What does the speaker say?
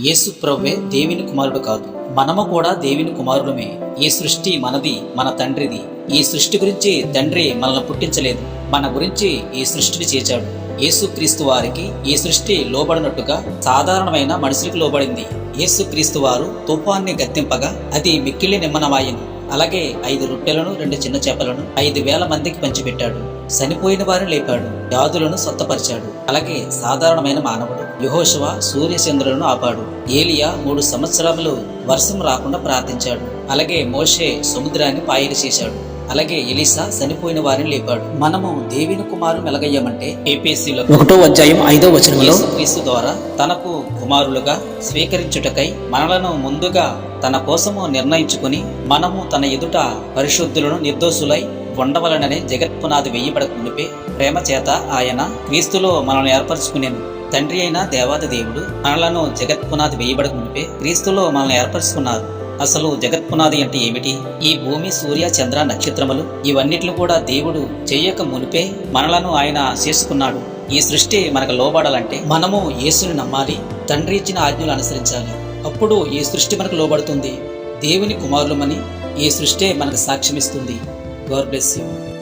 యేసు ప్రవ్వే దేవుని కుమారుడు కాదు. మనము కూడా దేవుని కుమారులమే. ఈ సృష్టి మనది మన తండ్రిది. ఈ సృష్టి గురించి తండ్రి మనల్ని పుట్టించలేదు. మన గురించి ఈ సృష్టిని చేశాడు. యేసుక్రీస్తు వారికి ఈ సృష్టి లోబడినట్టుగా సాధారణమైన మనుషులకు లోబడింది. యేసుక్రీస్తు వారు తుఫాన్ని గద్దెంపగా అది మిక్కిలి నిమ్మనమాయింది. అలాగే ఐదు రొట్టెలను రెండు చిన్న చేపలను ఐదు వేల మందికి పంచిపెట్టాడు. చనిపోయిన వారిని లేపాడు. వ్యాధులను సొత్తపరిచాడు అలాగే సాధారణమైన మానవుడు. యహోశవ సూర్యచంద్రులను ఆపాడు. ఏలియా మూడు సంవత్సరములు వర్షం రాకుండా ప్రార్థించాడు. అలాగే మోషే సముద్రాన్ని పాయలు చేశాడు. అలాగే ఎలిసా చనిపోయిన వారిని లేపాడు. మనము దేవుని కుమారు మెలగయ్యామంటే ఏపీసీలో ఒకటో అధ్యాయం ఐదో వచనంలో యేసుక్రీస్తు ద్వారా తనకు కుమారులుగా స్వీకరించుటకై మనలను ముందుగా తన కోసము నిర్ణయించుకుని మనము తన ఎదుట పరిశుద్ధులను నిర్దోషులై ఉండవలనని జగత్పునాది వెయ్యబడక మునిపే ప్రేమ చేత ఆయన క్రీస్తులో మనల్ని ఏర్పరచుకునేను. తండ్రి అయిన దేవాత దేవుడు మనలను జగత్పునాది వేయబడక మునిపే క్రీస్తులో మనల్ని ఏర్పరచుకున్నారు. అసలు జగత్పునాది అంటే ఏమిటి? ఈ భూమి సూర్య చంద్ర నక్షత్రములు ఇవన్నిట్లు కూడా దేవుడు చెయ్యక మునిపే మనలను ఆయన చేసుకున్నాడు. ఈ సృష్టి మనకు లోబడాలంటే మనము యేసుని నమ్మాలి తండ్రి ఇచ్చిన ఆజ్ఞలు అనుసరించాలి. అప్పుడు ఈ సృష్టి మనకు లోబడుతుంది. దేవుని కుమారులమని ఈ సృష్టి మనకు సాక్ష్యమిస్తుంది. Gor bless you.